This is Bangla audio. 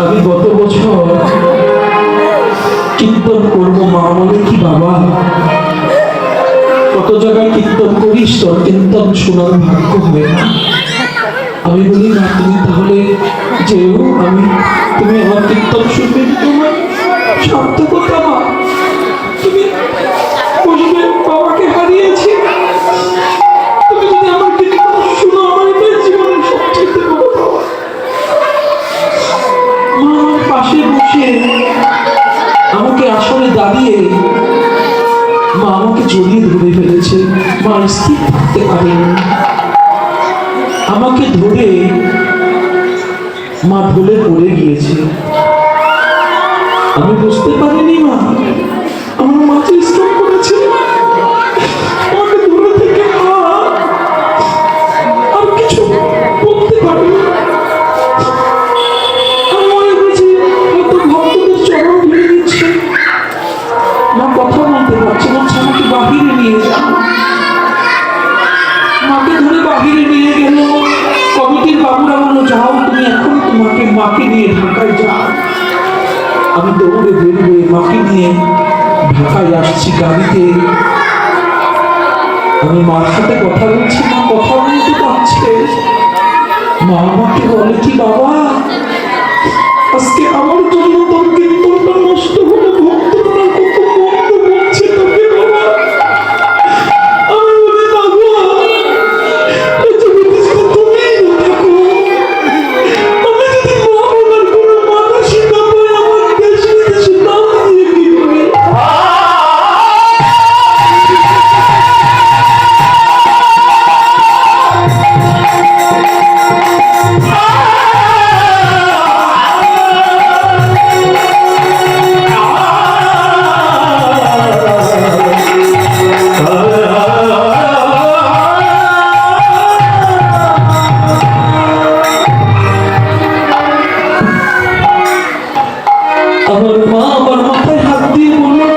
আমি গত বছর কীর্তন করব মা আমাদের কি বাবা? কত জায়গায় কীর্তন করিস তোর? কীর্তন শোনার ভাগ্য হবে আমি বলি, না, তুমি তাহলে যেও, আমি দাঁড়িয়ে মা আমাকে জড়িয়ে ধরে ফেলেছে। মা স্থির থাকতে পারেনি আমাকে ধরে মা ঢোলে পড়ে গিয়েছে। আমি বুঝতে পারিনি মা। মাকে ধরে বাহিরে নিয়ে গেল। কমিটির বাবুরা বলল, যাও, তুমি এখন তোমাকে মাকে নিয়ে ঢাকায় যাও। আমি দৌড়ে বেরোবে মাকে নিয়ে ঢাকায় আসছি গাড়িতে। আমি মার সাথে কথা বলছি না আমার মা আমার মাথায় হাত দিয়ে বলল